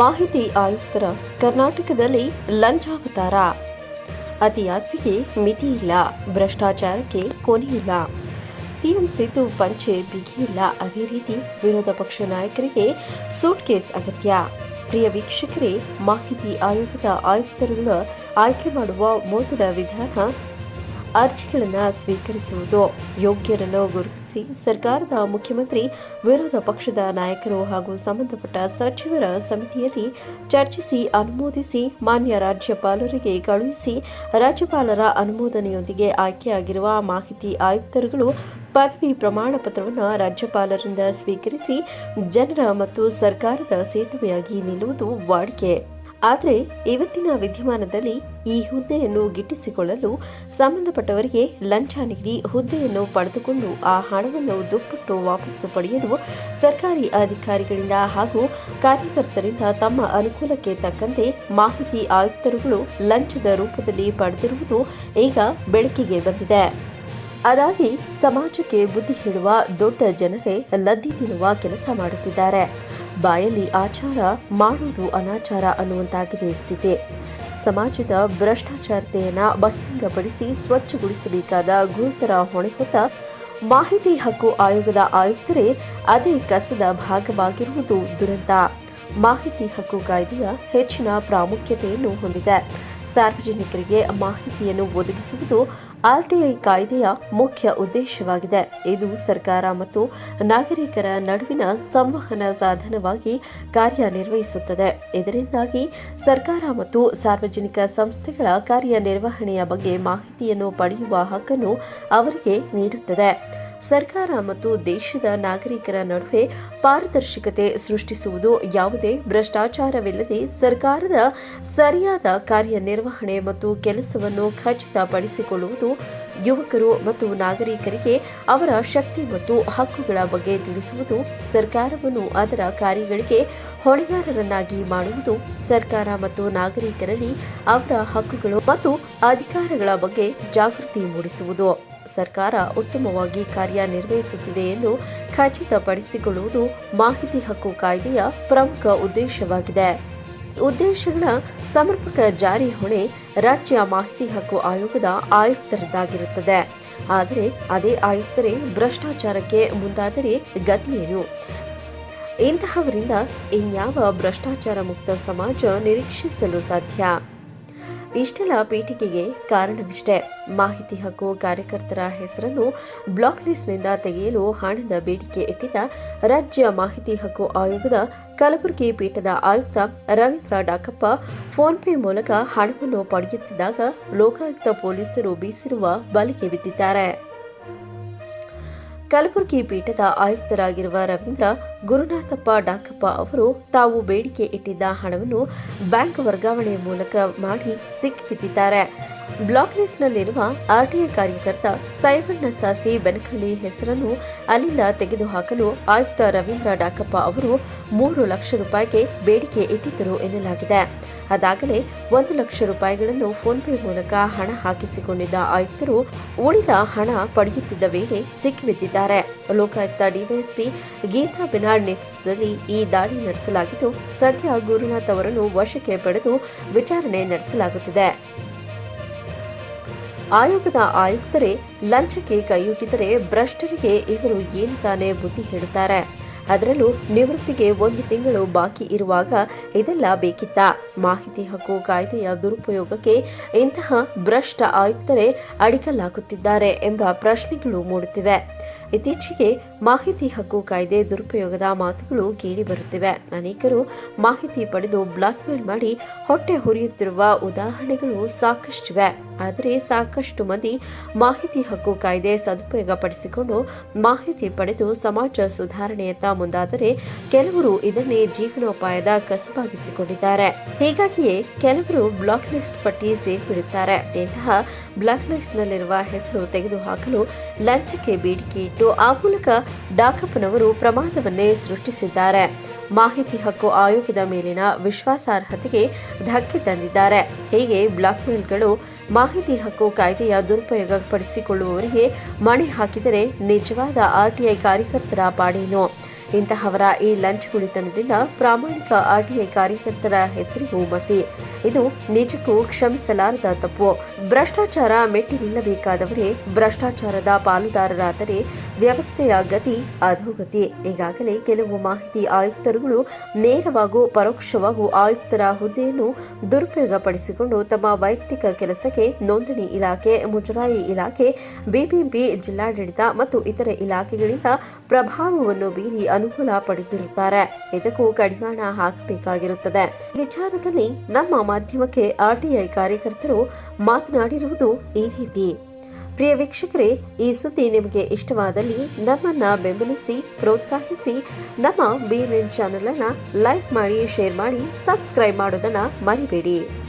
ಮಾಹಿತಿ ಆಯುಕ್ತರ ಕರ್ನಾಟಕದಲ್ಲಿ ಲಂಚಾವತಾರ. ಅತಿ ಆಸ್ತಿಗೆ ಮಿತಿ ಇಲ್ಲ, ಭ್ರಷ್ಟಾಚಾರಕ್ಕೆ ಕೊನೆಯಿಲ್ಲ ಸಿಎಂ ಸಿದ್ದು ಪಂಚೆ ಬಿಗಿಯಿಲ್ಲ ಅದೇ ರೀತಿ ವಿರೋಧ ಪಕ್ಷ ನಾಯಕರಿಗೆ ಸೂಟ್ ಕೇಸ್ ಅಗತ್ಯ. ಪ್ರಿಯ ವೀಕ್ಷಕರೇ, ಮಾಹಿತಿ ಆಯೋಗದ ಆಯುಕ್ತರನ್ನು ಆಯ್ಕೆ ಮಾಡುವ ಮೊದಲ ವಿಧಾನ ಅರ್ಜಿಗಳನ್ನು ಸ್ವೀಕರಿಸುವುದು ಯೋಗ್ಯರನ್ನು ಗುರುತಿಸಿ ಸರ್ಕಾರದ ಮುಖ್ಯಮಂತ್ರಿ, ವಿರೋಧ ಪಕ್ಷದ ನಾಯಕರು ಹಾಗೂ ಸಂಬಂಧಪಟ್ಟ ಸಚಿವರ ಸಮಿತಿಯಲ್ಲಿ ಚರ್ಚಿಸಿ, ಅನುಮೋದಿಸಿ, ಮಾನ್ಯ ರಾಜ್ಯಪಾಲರಿಗೆ ಕಳುಹಿಸಿ, ರಾಜ್ಯಪಾಲರ ಅನುಮೋದನೆಯೊಂದಿಗೆ ಆಯ್ಕೆಯಾಗಿರುವ ಮಾಹಿತಿ ಆಯುಕ್ತರುಗಳು ಪದವಿ ಪ್ರಮಾಣ ಪತ್ರವನ್ನು ರಾಜ್ಯಪಾಲರಿಂದ ಸ್ವೀಕರಿಸಿ, ಜನರ ಮತ್ತು ಸರ್ಕಾರದ ಸೇತುವೆಯಾಗಿ ನಿಲ್ಲುವುದು ವಾಡಿಕೆ. ಆದರೆ ಇವತ್ತಿನ ವಿದ್ಯಮಾನದಲ್ಲಿ ಈ ಹುದ್ದೆಯನ್ನು ಗಿಟ್ಟಿಸಿಕೊಳ್ಳಲು ಸಂಬಂಧಪಟ್ಟವರಿಗೆ ಲಂಚ ನೀಡಿ ಹುದ್ದೆಯನ್ನು ಪಡೆದುಕೊಂಡು ಆ ಹಣವನ್ನು ದುಪ್ಪಟ್ಟು ವಾಪಸ್ಸು ಪಡೆಯಲು ಸರ್ಕಾರಿ ಅಧಿಕಾರಿಗಳಿಂದ ಹಾಗೂ ಕಾರ್ಯಕರ್ತರಿಂದ ತಮ್ಮ ಅನುಕೂಲಕ್ಕೆ ತಕ್ಕಂತೆ ಮಾಹಿತಿ ಆಯುಕ್ತರುಗಳು ಲಂಚದ ರೂಪದಲ್ಲಿ ಪಡೆದಿರುವುದು ಈಗ ಬೆಳಕಿಗೆ ಬಂದಿದೆ. ಅದಾಗಿ ಸಮಾಜಕ್ಕೆ ಬುದ್ಧಿ ಹೇಳುವ ದೊಡ್ಡ ಜನರೇ ಲದ್ದಿ ತಿನ್ನುವ ಕೆಲಸ ಮಾಡುತ್ತಿದ್ದಾರೆ. ಬಾಯಲ್ಲಿ ಆಚಾರ ಮಾಡುವುದು ಅನಾಚಾರ ಅನ್ನುವಂತಾಗಿದೆ ಸ್ಥಿತಿ. ಸಮಾಜದ ಭ್ರಷ್ಟಾಚಾರತೆಯನ್ನು ಬಹಿರಂಗಪಡಿಸಿ ಸ್ವಚ್ಛಗೊಳಿಸಬೇಕಾದ ಗುರುತರ ಹೊಣೆ ಹೊತ್ತ ಮಾಹಿತಿ ಹಕ್ಕು ಆಯೋಗದ ಆಯುಕ್ತರೇ ಅದೇ ಕಸದ ಭಾಗವಾಗಿರುವುದು ದುರಂತ. ಮಾಹಿತಿ ಹಕ್ಕು ಕಾಯ್ದೆಯ ಹೆಚ್ಚಿನ ಪ್ರಾಮುಖ್ಯತೆಯನ್ನು ಹೊಂದಿದೆ. ಸಾರ್ವಜನಿಕರಿಗೆ ಮಾಹಿತಿಯನ್ನು ಒದಗಿಸುವುದು ಆರ್ಟಿಐ ಕಾಯ್ದೆಯ ಮುಖ್ಯ ಉದ್ದೇಶವಾಗಿದೆ. ಇದು ಸರ್ಕಾರ ಮತ್ತು ನಾಗರಿಕರ ನಡುವಿನ ಸಂವಹನ ಸಾಧನವಾಗಿ ಕಾರ್ಯನಿರ್ವಹಿಸುತ್ತದೆ. ಇದರಿಂದಾಗಿ ಸರ್ಕಾರ ಮತ್ತು ಸಾರ್ವಜನಿಕ ಸಂಸ್ಥೆಗಳ ಕಾರ್ಯನಿರ್ವಹಣೆಯ ಬಗ್ಗೆ ಮಾಹಿತಿಯನ್ನು ಪಡೆಯುವ ಹಕ್ಕನ್ನು ಅವರಿಗೆ ನೀಡುತ್ತದೆ. ಸರ್ಕಾರ ಮತ್ತು ದೇಶದ ನಾಗರಿಕರ ನಡುವೆ ಪಾರದರ್ಶಕತೆ ಸೃಷ್ಟಿಸುವುದು ಯಾವುದೇ ಭ್ರಷ್ಟಾಚಾರವಿಲ್ಲದೆ ಸರ್ಕಾರದ ಸರಿಯಾದ ಕಾರ್ಯನಿರ್ವಹಣೆ ಮತ್ತು ಕೆಲಸವನ್ನು ಖಚಿತಪಡಿಸಿಕೊಳ್ಳುವುದು ಯುವಕರು ಮತ್ತು ನಾಗರಿಕರಿಗೆ ಅವರ ಶಕ್ತಿ ಮತ್ತು ಹಕ್ಕುಗಳ ಬಗ್ಗೆ ತಿಳಿಸುವುದು ಸರ್ಕಾರವನ್ನು ಅದರ ಕಾರ್ಯಗಳಿಗೆ ಹೊಣೆಗಾರರನ್ನಾಗಿ ಮಾಡುವುದು ಸರ್ಕಾರ ಮತ್ತು ನಾಗರಿಕರಲ್ಲಿ ಅವರ ಹಕ್ಕುಗಳು ಮತ್ತು ಅಧಿಕಾರಗಳ ಬಗ್ಗೆ ಜಾಗೃತಿ ಮೂಡಿಸುವುದು. ಸರ್ಕಾರ ಉತ್ತಮವಾಗಿ ಕಾರ್ಯನಿರ್ವಹಿಸುತ್ತಿದೆ ಎಂದು ಖಚಿತಪಡಿಸಿಕೊಳ್ಳುವುದು ಮಾಹಿತಿ ಹಕ್ಕು ಕಾಯ್ದೆಯ ಪ್ರಮುಖ ಉದ್ದೇಶವಾಗಿದೆ. ಉದ್ದೇಶಗಳ ಸಮರ್ಪಕ ಜಾರಿ ಹೊಣೆ ರಾಜ್ಯ ಮಾಹಿತಿ ಹಕ್ಕು ಆಯೋಗದ ಆಯುಕ್ತರದ್ದಾಗಿರುತ್ತದೆ. ಆದರೆ ಅದೇ ಆಯುಕ್ತರೇ ಭ್ರಷ್ಟಾಚಾರಕ್ಕೆ ಮುಂದಾದರೆ ಗತಿಯೇನು? ಇಂತಹವರಿಂದ ಇನ್ಯಾವ ಭ್ರಷ್ಟಾಚಾರ ಮುಕ್ತ ಸಮಾಜ ನಿರೀಕ್ಷಿಸಲು ಸಾಧ್ಯ? ಇಷ್ಟೆಲ್ಲ ಪೀಠಿಕೆಗೆ ಕಾರಣವಿಷ್ಟೇ. ಮಾಹಿತಿ ಹಕ್ಕು ಕಾರ್ಯಕರ್ತರ ಹೆಸರನ್ನು ಬ್ಲಾಕ್ ಲಿಸ್ಟ್ನಿಂದ ತೆಗೆಯಲು ಹಣದ ಬೇಡಿಕೆ ಇಟ್ಟಿದ್ದ ರಾಜ್ಯ ಮಾಹಿತಿ ಹಕ್ಕು ಆಯೋಗದ ಕಲಬುರಗಿ ಪೀಠದ ಆಯುಕ್ತ ರವೀಂದ್ರ ಡಾಕಪ್ಪ ಫೋನ್ ಪೇ ಮೂಲಕ ಹಣವನ್ನು ಪಡೆಯುತ್ತಿದ್ದಾಗ ಲೋಕಾಯುಕ್ತ ಪೊಲೀಸರು ಬೀಸಿರುವ ಬಲಿಗೆ ಬಿದ್ದಿದ್ದಾರೆ. ಕಲಬುರಗಿ ಪೀಠದ ಆಯುಕ್ತರಾಗಿರುವ ರವೀಂದ್ರ ಗುರುನಾಥಪ್ಪ ಡಾಕಪ್ಪ ಅವರು ತಾವು ಬೇಡಿಕೆ ಇಟ್ಟಿದ್ದ ಹಣವನ್ನು ಬ್ಯಾಂಕ್ ವರ್ಗಾವಣೆ ಮೂಲಕ ಮಾಡಿ ಸಿಕ್ಕಿಬಿದ್ದಿದ್ದಾರೆ ಬ್ಲಾಕ್ ಲಿಸ್ಟ್ನಲ್ಲಿರುವ ಆರ್ಟಿಐ ಕಾರ್ಯಕರ್ತ ಸೈಬಣ್ಣ ಸಾಸಿ ಬೆನಕಳ್ಳಿ ಹೆಸರನ್ನು ಅಲ್ಲಿಂದ ತೆಗೆದುಹಾಕಲು ಆಯುಕ್ತ ರವೀಂದ್ರ ಡಾಕಪ್ಪ ಅವರು ಮೂರು ಲಕ್ಷ ರೂಪಾಯಿಗೆ ಬೇಡಿಕೆ ಇಟ್ಟಿದ್ದರು ಎನ್ನಲಾಗಿದೆ. ಅದಾಗಲೇ ಒಂದು ಲಕ್ಷ ರೂಪಾಯಿಗಳನ್ನು ಫೋನ್ಪೇ ಮೂಲಕ ಹಣ ಹಾಕಿಸಿಕೊಂಡಿದ್ದ ಆಯುಕ್ತರು ಉಳಿದ ಹಣ ಪಡೆಯುತ್ತಿದ್ದ ವೇಳೆ ಸಿಕ್ಕಿಬಿದ್ದಿದ್ದಾರೆ. ಲೋಕಾಯುಕ್ತ ಡಿವೈಎಸ್ಪಿ ಗೀತಾ ಬಿನಾಡ್ ನೇತೃತ್ವದಲ್ಲಿ ಈ ದಾಳಿ ನಡೆಸಲಾಗಿದ್ದು, ಸದ್ಯ ಗುರುನಾಥ್ ಅವರನ್ನು ವಶಕ್ಕೆ ಪಡೆದು ವಿಚಾರಣೆ ನಡೆಸಲಾಗುತ್ತಿದೆ. ಆಯೋಗದ ಆಯುಕ್ತರೇ ಲಂಚಕ್ಕೆ ಕೈಯೊಡ್ಡಿದರೆ ಭ್ರಷ್ಟರಿಗೆ ಇವರು ಏನು ತಾನೇ ಬುದ್ಧಿ ಹೇಳುತ್ತಾರೆ? ಅದರಲ್ಲೂ ನಿವೃತ್ತಿಗೆ ಒಂದು ತಿಂಗಳು ಬಾಕಿ ಇರುವಾಗ ಇದೆಲ್ಲ ಬೇಕಿತ್ತ? ಮಾಹಿತಿ ಹಕ್ಕು ಕಾಯ್ದೆಯ ದುರುಪಯೋಗಕ್ಕೆ ಇಂತಹ ಭ್ರಷ್ಟ ಆಯುಕ್ತರೇ ಅಡಿಕಲಾಗುತ್ತಿದ್ದಾರೆ ಎಂಬ ಪ್ರಶ್ನೆಗಳು ಮೂಡುತ್ತಿವೆ. ಇತ್ತೀಚೆಗೆ ಮಾಹಿತಿ ಹಕ್ಕು ಕಾಯ್ದೆ ದುರುಪಯೋಗದ ಮಾತುಗಳು ಕೇಳಿ ಬರುತ್ತಿವೆ. ಅನೇಕರು ಮಾಹಿತಿ ಪಡೆದು ಬ್ಲಾಕ್ಮೇಲ್ ಮಾಡಿ ಹೊಟ್ಟೆ ಹುರಿಯುತ್ತಿರುವ ಉದಾಹರಣೆಗಳು ಸಾಕಷ್ಟಿವೆ. ಆದರೆ ಸಾಕಷ್ಟು ಮಂದಿ ಮಾಹಿತಿ ಹಕ್ಕು ಕಾಯ್ದೆ ಸದುಪಯೋಗ ಪಡಿಸಿಕೊಂಡು ಮಾಹಿತಿ ಪಡೆದು ಸಮಾಜ ಸುಧಾರಣೆಯತ್ತ ಮುಂದಾದರೆ ಕೆಲವರು ಇದನ್ನೇ ಜೀವನೋಪಾಯದ ಕಸುಬಾಗಿಸಿಕೊಂಡಿದ್ದಾರೆ. ಹೀಗಾಗಿಯೇ ಕೆಲವರು ಬ್ಲಾಕ್ ಲಿಸ್ಟ್ ಪಟ್ಟಿ ಸೇರಿಬಿಡುತ್ತಾರೆ. ಇಂತಹ ಬ್ಲಾಕ್ ಲಿಸ್ಟ್ನಲ್ಲಿರುವ ಹೆಸರು ತೆಗೆದುಹಾಕಲು ಲಂಚಕ್ಕೆ ಬೇಡಿಕೆ ಇಟ್ಟು ಆ ಮೂಲಕ ಡಾಕಪ್ಪನವರು ಪ್ರಮಾದವನ್ನೇ ಸೃಷ್ಟಿಸಿದ್ದಾರೆ. ಮಾಹಿತಿ ಹಕ್ಕು ಆಯೋಗದ ಮೇಲಿನ ವಿಶ್ವಾಸಾರ್ಹತೆಗೆ ಧಕ್ಕೆ ತಂದಿದ್ದಾರೆ. ಹೀಗೆ ಬ್ಲಾಕ್ಮೇಲ್ಗಳು ಮಾಹಿತಿ ಹಕ್ಕು ಕಾಯ್ದೆಯ ದುರುಪಯೋಗ ಪಡಿಸಿಕೊಳ್ಳುವವರಿಗೆ ಮಣೆ ಹಾಕಿದರೆ ನಿಜವಾದ ಆರ್ಟಿಐ ಕಾರ್ಯಕರ್ತರ ಪಾಡೇನು? ಇಂತಹವರ ಈ ಲಂಚ್ ಕುಳಿತನದಿಂದ ಪ್ರಾಮಾಣಿಕ ಆರ್ಟಿಐ ಕಾರ್ಯಕರ್ತರ ಹೆಸರಿಗೂ ಮಸಿ. ಇದು ನಿಜಕ್ಕೂ ಕ್ಷಮಿಸಲಾರದ ತಪ್ಪು. ಭ್ರಷ್ಟಾಚಾರ ಮೆಟ್ಟಿ ನಿಲ್ಲಬೇಕಾದವರೇ ಭ್ರಷ್ಟಾಚಾರದ ಪಾಲುದಾರರಾದರೆ ವ್ಯವಸ್ಥೆಯ ಗತಿ ಅಧೋಗತಿ ಈಗಾಗಲೇ ಕೆಲವು ಮಾಹಿತಿ ಆಯುಕ್ತರುಗಳು ನೇರವಾಗೂ ಪರೋಕ್ಷವಾಗೂ ಆಯುಕ್ತರ ಹುದ್ದೆಯನ್ನು ದುರುಪಯೋಗಪಡಿಸಿಕೊಂಡು ತಮ್ಮ ವೈಯಕ್ತಿಕ ಕೆಲಸಕ್ಕೆ ನೋಂದಣಿ ಇಲಾಖೆ, ಮುಜರಾಯಿ ಇಲಾಖೆ, ಬಿಬಿಎಂಪಿ, ಜಿಲ್ಲಾಡಳಿತ ಮತ್ತು ಇತರೆ ಇಲಾಖೆಗಳಿಂದ ಪ್ರಭಾವವನ್ನು ಬೀರಿ ಅನುಕೂಲ ಪಡೆದಿರುತ್ತಾರೆ. ಇದಕ್ಕೂ ಕಡಿವಾಣ ಹಾಕಬೇಕಾಗಿರುತ್ತದೆ. ವಿಚಾರದಲ್ಲಿ ನಮ್ಮ ಮಾಧ್ಯಮಕ್ಕೆ ಆರ್ಟಿಐ ಕಾರ್ಯಕರ್ತರು ಮಾತನಾಡಿರುವುದು ಈ ರೀತಿ. ಪ್ರಿಯ ವೀಕ್ಷಕರೇ, ಈ ಸುದ್ದಿ ನಿಮಗೆ ಇಷ್ಟವಾದಲ್ಲಿ ನಮ್ಮನ್ನ ಬೆಂಬಲಿಸಿ, ಪ್ರೋತ್ಸಾಹಿಸಿ, ನಮ್ಮ ಬಿ ಚಾನೆಲ್ ಅನ್ನ ಲೈಕ್ ಮಾಡಿ, ಶೇರ್ ಮಾಡಿ, ಸಬ್ಸ್ಕ್ರೈಬ್ ಮಾಡೋದನ್ನ ಮರಿಬೇಡಿ.